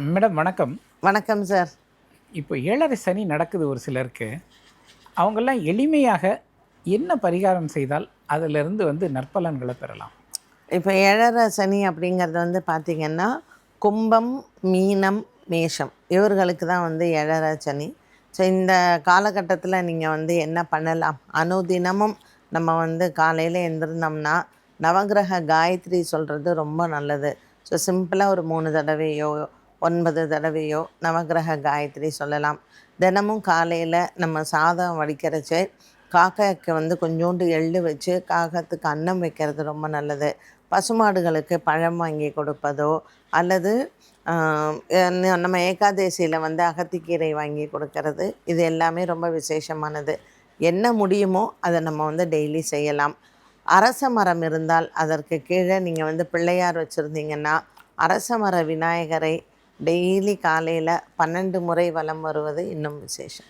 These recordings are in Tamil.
மேடம் வணக்கம். வணக்கம் சார். இப்போ ஏழரை சனி நடக்குது ஒரு சிலருக்கு. அவங்கெல்லாம் எளிமையாக என்ன பரிகாரம் செய்தால் அதிலிருந்து வந்து நற்பலன்களை பெறலாம்? இப்போ ஏழரை சனி அப்படிங்கிறது வந்து பார்த்திங்கன்னா கும்பம் மீனம் மேஷம். இவர்களுக்கு தான் வந்து ஏழரை சனி. ஸோ இந்த காலகட்டத்தில் நீங்கள் வந்து என்ன பண்ணலாம்? அனுதினமும் நம்ம வந்து காலையில் எழுந்திருந்தோம்னா நவகிரக காயத்ரி சொல்கிறது ரொம்ப நல்லது. ஸோ சிம்பிளாக ஒரு மூணு தடவையோ ஒன்பது தடவையோ நவகிரக காயத்ரி சொல்லலாம். தினமும் காலையில் நம்ம சாதம் வடிக்கிறச்சே காக்காய்க்கு வந்து கொஞ்சோண்டு எள்ளு வச்சு காகத்துக்கு அன்னம் வைக்கிறது ரொம்ப நல்லது. பசுமாடுகளுக்கு பழம் வாங்கி கொடுப்பதோ அல்லது நம்ம ஏகாதேசியில் வந்து அகத்திக்கீரை வாங்கி கொடுக்கறது இது எல்லாமே ரொம்ப விசேஷமானது. என்ன முடியுமோ அதை நம்ம வந்து டெய்லி செய்யலாம். அரச மரம் இருந்தால் அதற்கு கீழே நீங்கள் வந்து பிள்ளையார் வச்சுருந்தீங்கன்னா அரச மர விநாயகரை டெய்லி காலையில் பன்னெண்டு முறை வலம் வருவது இன்னும் விசேஷம்.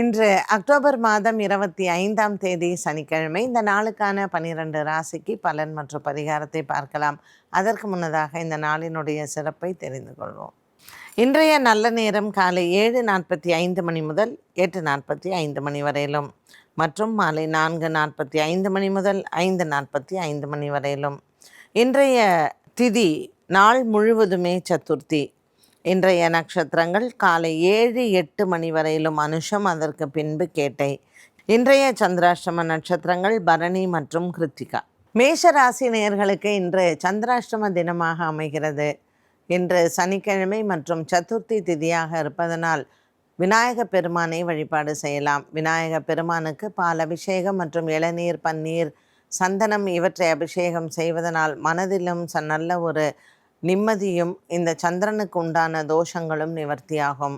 இன்று அக்டோபர் மாதம் இருபத்தி ஐந்தாம் தேதி சனிக்கிழமை இந்த நாளுக்கான பனிரெண்டு ராசிக்கு பலன் மற்றும் பரிகாரத்தை பார்க்கலாம். அதற்கு முன்னதாக இந்த நாளினுடைய சிறப்பை தெரிந்து கொள்வோம். இன்றைய நல்ல நேரம் காலை ஏழு நாற்பத்தி ஐந்து மணி முதல் எட்டு நாற்பத்தி ஐந்து மணி வரையிலும். மற்றும் மாலை நான்கு நாற்பத்தி ஐந்து மணி முதல் ஐந்து நாற்பத்தி ஐந்து மணி வரையிலும். இன்றைய திதி நாள் முழுவதுமே சதுர்த்தி. இன்றைய நட்சத்திரங்கள் காலை ஏழு எட்டு மணி வரையிலும் அனுஷம் அதற்கு பின்பு கேட்டை. இன்றைய சந்திராஷ்டம நட்சத்திரங்கள் பரணி மற்றும் கிருத்திகா. மேஷ ராசி நேயர்களுக்கு இன்று சந்திராஷ்டம தினமாக அமைகிறது. இன்று சனிக்கிழமை மற்றும் சதுர்த்தி திதியாக இருப்பதனால் விநாயக பெருமானை வழிபாடு செய்யலாம். விநாயக பெருமானுக்கு பால் அபிஷேகம் மற்றும் இளநீர் பன்னீர் சந்தனம் இவற்றை அபிஷேகம் செய்வதனால் மனதிலும் ச நல்ல ஒரு நிம்மதியும் இந்த சந்திரனுக்கு உண்டான தோஷங்களும் நிவர்த்தியாகும்.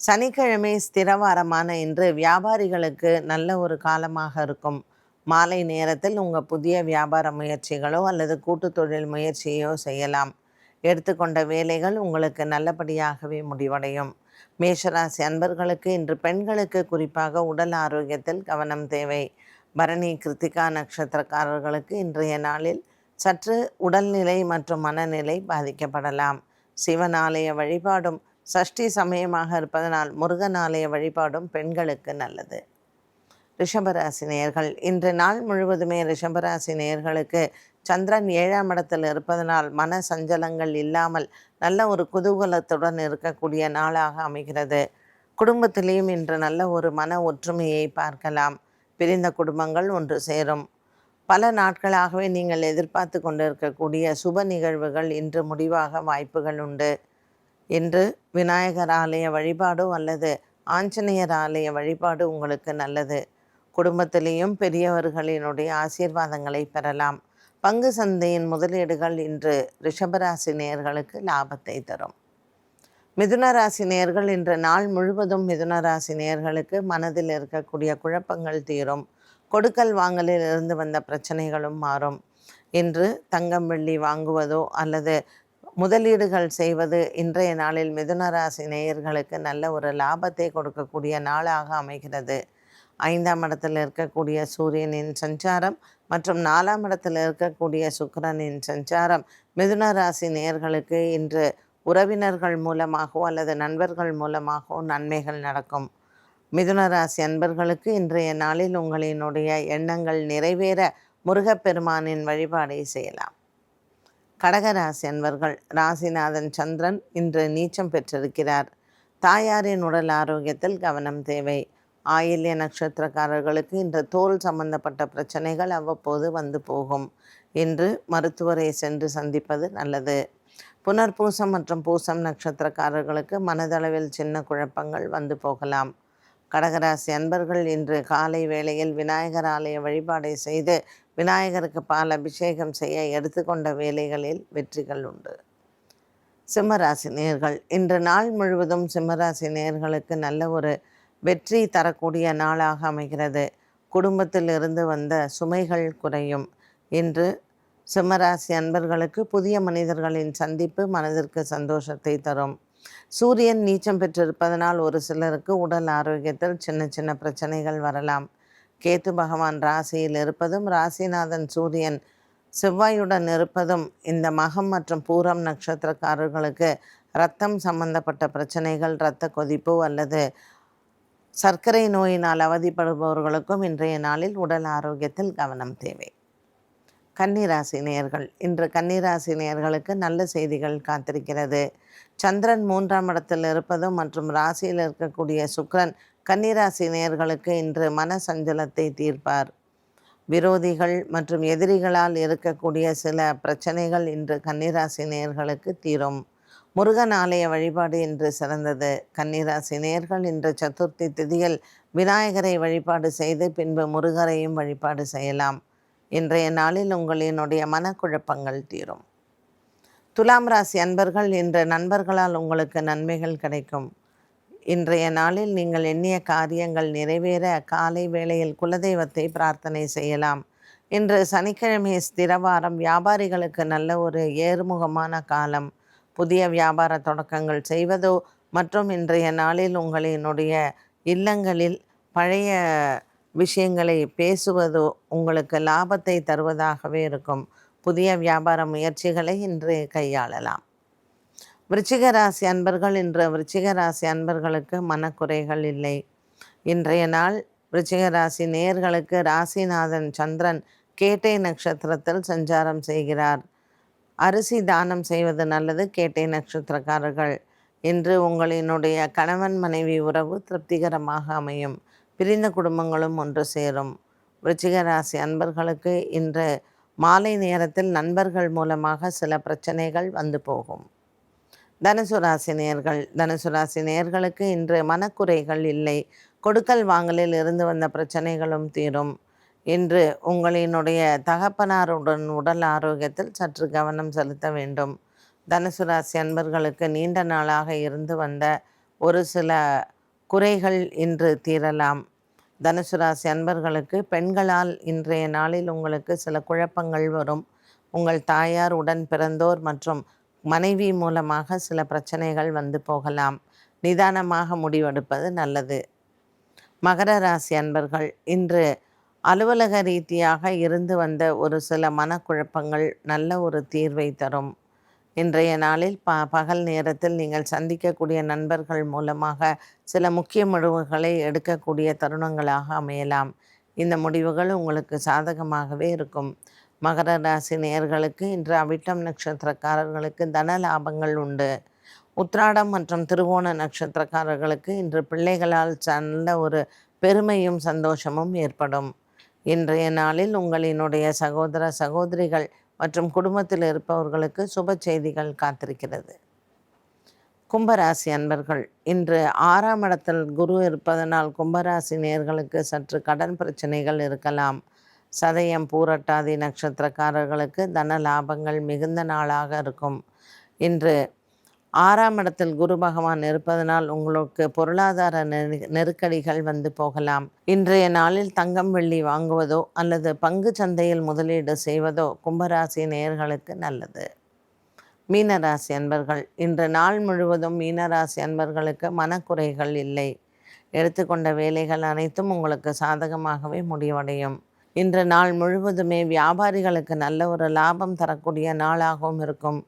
சனிக்கிழமை ஸ்திரவாரமான இன்று வியாபாரிகளுக்கு நல்ல ஒரு காலமாக இருக்கும். மாலை நேரத்தில் உங்கள் புதிய வியாபார முயற்சிகளோ அல்லது கூட்டு தொழில் முயற்சியோ செய்யலாம். எடுத்துக்கொண்ட வேலைகள் உங்களுக்கு நல்லபடியாகவே முடிவடையும். மேஷராசி அன்பர்களுக்கு இன்று பெண்களுக்கு குறிப்பாக உடல் ஆரோக்கியத்தில் கவனம் தேவை. பரணி கிருத்திகா நட்சத்திரக்காரர்களுக்கு இன்றைய நாளில் சற்று உடல்நிலை மற்றும் மனநிலை பாதிக்கப்படலாம். சிவன் ஆலய வழிபாடும் சஷ்டி சமயமாக இருப்பதனால் முருகன் ஆலய வழிபாடும் பெண்களுக்கு நல்லது. ரிஷபராசி நேயர்கள் இன்று நாள் முழுவதுமே ரிஷபராசி நேயர்களுக்கு சந்திரன் ஏழாம் இடத்தில் இருப்பதனால் மன சஞ்சலங்கள் இல்லாமல் நல்ல ஒரு குதூகலத்துடன் இருக்கக்கூடிய நாளாக அமைகிறது. குடும்பத்திலேயும் இன்று நல்ல ஒரு மன ஒற்றுமையை பார்க்கலாம். பிரிந்த குடும்பங்கள் ஒன்று சேரும். பல நாட்களாகவே நீங்கள் எதிர்பார்த்து கொண்டிருக்கக்கூடிய சுப நிகழ்வுகள் இன்று முடிவாக வாய்ப்புகள் உண்டு. இன்று விநாயகர் ஆலய வழிபாடோ அல்லது ஆஞ்சநேயர் ஆலய வழிபாடு உங்களுக்கு நல்லது. குடும்பத்திலேயும் பெரியவர்களினுடைய ஆசீர்வாதங்களை பெறலாம். பங்கு சந்தையின் முதலீடுகள் இன்று ரிஷபராசி நேயர்களுக்கு லாபத்தை தரும். மிதுன ராசி நேயர்கள் இன்று நாள் முழுவதும் மிதுன ராசி நேயர்களுக்கு மனதில் இருக்கக்கூடிய குழப்பங்கள் தீரும். கொடுக்கல் வாங்கலில் இருந்து வந்த பிரச்சனைகளும் மாறும். இன்று தங்கம் வெள்ளி வாங்குவதோ அல்லது முதலீடுகள் செய்வது இன்றைய நாளில் மிதுன ராசி நேயர்களுக்கு நல்ல ஒரு லாபத்தை கொடுக்கக்கூடிய நாளாக அமைகிறது. ஐந்தாம் இடத்தில் இருக்கக்கூடிய சூரியனின் சஞ்சாரம் மற்றும் நாலாம் இடத்தில் இருக்கக்கூடிய சுக்கரனின் சஞ்சாரம். மிதுன ராசி நேயர்களுக்கு இன்று உறவினர்கள் மூலமாகவோ அல்லது நண்பர்கள் மூலமாகவோ நன்மைகள் நடக்கும். மிதுன ராசி அன்பர்களுக்கு இன்றைய நாளில் உங்களினுடைய எண்ணங்கள் நிறைவேற முருகப்பெருமானின் வழிபாடை செய்யலாம். கடகராசி அன்பர்கள் ராசிநாதன் சந்திரன் இன்று நீச்சம் பெற்றிருக்கிறார். தாயாரின் உடல் ஆரோக்கியத்தில் கவனம் தேவை. ஆயில்ய நட்சத்திரக்காரர்களுக்கு இன்று தோல் சம்பந்தப்பட்ட பிரச்சனைகள் அவ்வப்போது வந்து போகும். என்று மருத்துவரை சென்று சந்திப்பது நல்லது. புனர்பூசம் மற்றும் பூசம் நட்சத்திரக்காரர்களுக்கு மனதளவில் சின்ன குழப்பங்கள் வந்து போகலாம். கடகராசி அன்பர்கள் இன்று காலை வேளையில் விநாயகர் ஆலய வழிபாடை செய்து விநாயகருக்கு பால் அபிஷேகம் செய்ய எடுத்துக்கொண்ட வேலைகளில் வெற்றிகள் உண்டு. சிம்மராசி நேர்கள். இன்று நாள் முழுவதும் சிம்மராசி நேர்களுக்கு நல்ல ஒரு வெற்றி தரக்கூடிய நாளாக அமைகிறது. குடும்பத்தில் இருந்து வந்த சுமைகள் குறையும். இன்று சிம்மராசி அன்பர்களுக்கு புதிய மனிதர்களின் சந்திப்பு மனதிற்கு சந்தோஷத்தை தரும். சூரியன் நீச்சம் பெற்றிருப்பதனால் ஒரு சிலருக்கு உடல் ஆரோக்கியத்தில் சின்ன சின்ன பிரச்சனைகள் வரலாம். கேத்து பகவான் ராசியில் இருப்பதும் ராசிநாதன் சூரியன் செவ்வாயுடன் இருப்பதும் இந்த மகம் மற்றும் பூரம் நட்சத்திரக்காரர்களுக்கு இரத்தம் சம்பந்தப்பட்ட பிரச்சனைகள் இரத்த கொதிப்பு அல்லது சர்க்கரை நோயினால் அவதிப்படுபவர்களுக்கும் இன்றைய நாளில் உடல் ஆரோக்கியத்தில் கவனம் தேவை. கன்னிராசி நேயர்கள் இன்று கன்னிராசி நேயர்களுக்கு நல்ல செய்திகள் காத்திருக்கிறது. சந்திரன் மூன்றாம் இடத்தில் இருப்பதும் மற்றும் ராசியில் இருக்கக்கூடிய சுக்கிரன் கன்னிராசி நேயர்களுக்கு இன்று மன சஞ்சலத்தை தீர்ப்பார். விரோதிகள் மற்றும் எதிரிகளால் இருக்கக்கூடிய சில பிரச்சனைகள் இன்று கன்னிராசி நேயர்களுக்கு தீரும். முருகன் ஆலய வழிபாடு இன்று சிறந்தது. கன்னிராசி நேர்கள் இன்று சதுர்த்தி திதியில் விநாயகரை வழிபாடு செய்து பின்பு முருகரையும் வழிபாடு செய்யலாம். இன்றைய நாளில் உங்களினுடைய மனக்குழப்பங்கள் தீரும். துலாம் ராசி அன்பர்கள் இன்று நண்பர்களால் உங்களுக்கு நன்மைகள் கிடைக்கும். இன்றைய நாளில் நீங்கள் எண்ணிய காரியங்கள் நிறைவேற காலை வேளையில் குலதெய்வத்தை பிரார்த்தனை செய்யலாம். இன்று சனிக்கிழமை ஸ்திரவாரம் வியாபாரிகளுக்கு நல்ல ஒரு ஏறுமுகமான காலம். புதிய வியாபார தொடக்கங்கள் செய்வதோ மற்றும் இன்றைய நாளில் உங்களினுடைய இல்லங்களில் பழைய விஷயங்களை பேசுவதோ உங்களுக்கு லாபத்தை தருவதாகவே இருக்கும். புதிய வியாபார முயற்சிகளை இன்று கையாளலாம். விருச்சிக ராசி அன்பர்கள் இன்று விருச்சிக ராசி அன்பர்களுக்கு மனக்குறைகள் இல்லை. இன்றைய நாள் விருச்சிக ராசி நேயர்களுக்கு ராசிநாதன் சந்திரன் கேட்டை நட்சத்திரத்தில் சஞ்சாரம் செய்கிறார். அரிசி தானம் செய்வது நல்லது. கேட்டை நட்சத்திரக்காரர்கள். இன்று உங்களினுடைய கணவன் மனைவி உறவு திருப்திகரமாக அமையும். பிரிந்த குடும்பங்களும் ஒன்று சேரும். விருச்சிக ராசி அன்பர்களுக்கு இன்று மாலை நேரத்தில் நண்பர்கள் மூலமாக சில பிரச்சனைகள் வந்து போகும். தனுசு ராசி நேயர்கள் தனுசு ராசி நேர்களுக்கு இன்று மனக்குறைகள் இல்லை. கொடுக்கல் வாங்கலில் இருந்து வந்த பிரச்சனைகளும் தீரும். இன்று உங்களினுடைய தகப்பனாருடன் உடல் ஆரோக்கியத்தில் சற்று கவனம் செலுத்த வேண்டும். தனுசு ராசி அன்பர்களுக்கு நீண்ட நாளாக இருந்து வந்த ஒரு சில குறைகள் இன்று தீரலாம். தனுசு ராசி அன்பர்களுக்கு பெண்களால் இன்றைய நாளில் உங்களுக்கு சில குழப்பங்கள் வரும். உங்கள் தாயார் உடன் பிறந்தோர் மற்றும் மனைவி மூலமாக சில பிரச்சனைகள் வந்து போகலாம். நிதானமாக முடிவெடுப்பது நல்லது. மகர ராசி அன்பர்கள் இன்று அலுவலக ரீதியாக இருந்து வந்த ஒரு சில மனக்குழப்பங்கள் நல்ல ஒரு தீர்வை தரும். இன்றைய நாளில் ப பகல் நேரத்தில் நீங்கள் சந்திக்கக்கூடிய நண்பர்கள் மூலமாக சில முக்கிய முடிவுகளை எடுக்கக்கூடிய தருணங்களாக அமையலாம். இந்த முடிவுகள் உங்களுக்கு சாதகமாகவே இருக்கும். மகர ராசி நேயர்களுக்கு இன்று அவிட்டம் நட்சத்திரக்காரர்களுக்கு தன லாபங்கள் உண்டு. உத்ராடம் மற்றும் திருவோண நட்சத்திரக்காரர்களுக்கு இன்று பிள்ளைகளால் நல்ல ஒரு பெருமையும் சந்தோஷமும் ஏற்படும். இன்றைய நாளில் உங்களினுடைய சகோதர சகோதரிகள் மற்றும் குடும்பத்தில் இருப்பவர்களுக்கு சுப செய்திகள் காத்திருக்கிறது. கும்பராசி அன்பர்கள் இன்று ஆறாம் இடத்தில் குரு இருப்பதனால் கும்பராசி நேர்களுக்கு சற்று கடன் பிரச்சனைகள் இருக்கலாம். சதயம் பூரட்டாதி நட்சத்திரக்காரர்களுக்கு தன லாபங்கள் மிகுந்த நாளாக இருக்கும். இன்று ஆறாம் இடத்தில் குரு பகவான் இருப்பதனால் உங்களுக்கு பொருளாதார நெருக்கடிகள் வந்து போகலாம். இன்றைய நாளில் தங்கம் வெள்ளி வாங்குவதோ அல்லது பங்கு சந்தையில் முதலீடு செய்வதோ கும்பராசி நேயர்களுக்கு நல்லது. மீனராசி அன்பர்கள் இன்று நாள் முழுவதும் மீனராசி அன்பர்களுக்கு மனக்குறைகள் இல்லை. எடுத்துக்கொண்ட வேலைகள் அனைத்தும் உங்களுக்கு சாதகமாகவே முடிவடையும். இன்று நாள் முழுவதுமே வியாபாரிகளுக்கு நல்ல ஒரு லாபம் தரக்கூடிய நாளாகவும் இருக்கும்.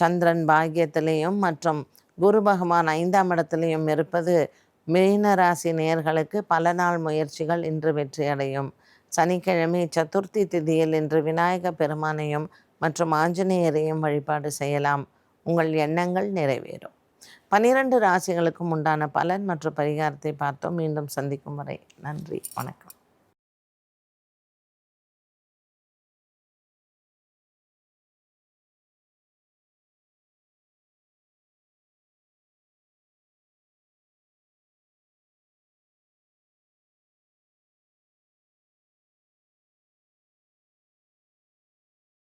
சந்திரன் பாக்கியத்திலையும் மற்றும் குரு பகவான் ஐந்தாம் இடத்திலையும் இருப்பது மீன ராசி நேர்களுக்கு பல நாள் முயற்சிகள் இன்று வெற்றியடையும். சனிக்கிழமை சதுர்த்தி திதியில் இன்று விநாயக பெருமானையும் மற்றும் ஆஞ்சநேயரையும் வழிபாடு செய்யலாம். உங்கள் எண்ணங்கள் நிறைவேறும். பனிரெண்டு ராசிகளுக்கும் உண்டான பலன் மற்றும் பரிகாரத்தை பார்த்தோம். மீண்டும் சந்திக்கும் வரை நன்றி. வணக்கம்.